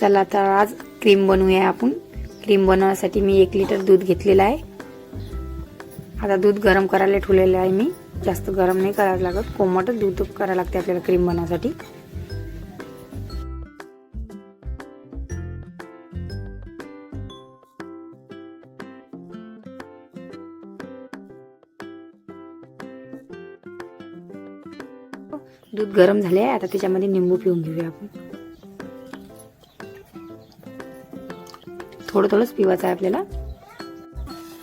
चला तर आज क्रीम बनवूया आपण. क्रीम बनवण्यासाठी मी एक लिटर दूध घेतलेलं आहे. आता दूध गरम करायला ठेवलेलं आहे मी. जास्त गरम नाही करायला लागत. कोमटच दूध करायला लागते आपल्याला क्रीम बनवण्यासाठी. दूध गरम झाले आहे. आता त्याच्यामध्ये निंबू पिऊन घेऊया आपण. थोडं थोडंच पिवायचं आहे आपल्याला.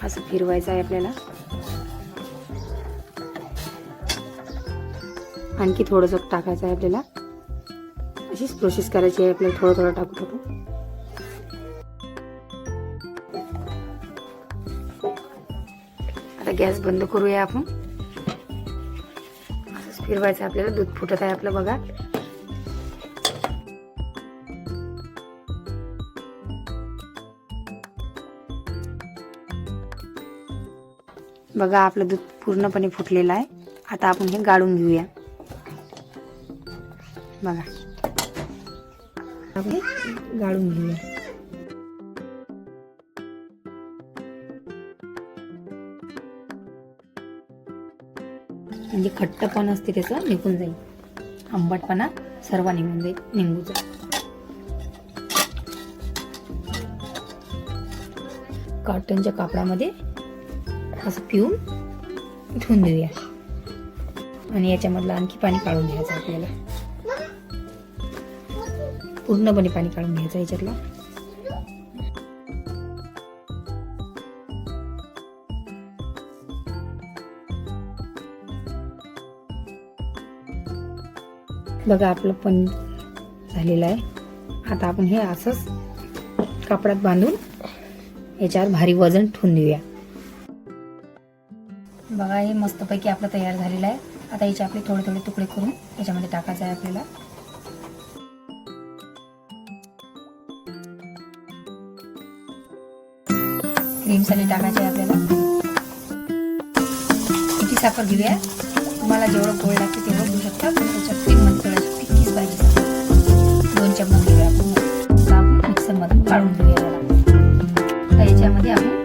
असं फिरवायचं आहे आपल्याला. आणखी थोडंसं टाकायचं आहे आपल्याला. अशीच प्रोसेस करायची आहे आपल्याला. थोडं थोडं टाकू टाकू. आता गॅस बंद करूया आपण. असंच फिरवायचं आहे आपल्याला. दूध फुटत आहे आपलं बघा. बघा आपलं दूध पूर्णपणे फुटलेलं आहे. आता आपण हे गाळून घेऊया. बघा. आपण गाळून घेऊया. म्हणजे खट्टपण असते त्याचं निघून जाईल. आंबटपणा सर्व निघून जाईल निंबूचा कॉटनच्या कापडामध्ये असं पिऊन ठेवून देऊया. आणि याच्यामधलं आणखी पाणी काढून घ्यायचं आपल्याला. पूर्णपणे पाणी काढून घ्यायचं याच्यातलं. बघा आपलं पण झालेलं आहे. आता आपण हे असंच कापडात बांधून याच्यावर भारी वजन ठेवून देऊया. बघा हे मस्तपैकी आपलं तयार झालेलं आहे. आता याचे आपले थोडे थोडे तुकडे करून याच्यामध्ये टाकायचं आहे आपल्याला. क्रीम साली टाकायचे आहे आपल्याला. किती साखर घेऊया. तुम्हाला जेवढं गोड लागते तेवढं घेऊ शकता. त्याच्यात क्रीममध्ये थोड्याशी तितकीच पाहिजे. दोन चम्मच घेऊया आपण. आपण मिक्सरमधून काढून घेऊया. त्याला आता याच्यामध्ये आपण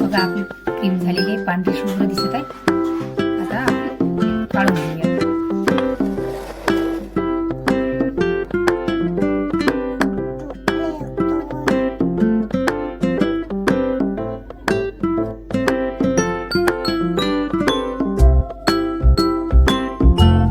बघा आपली क्रीम झालेली आहे. पांढरी शुभ्र दिसत आहे. आता आपण काढून घेऊया.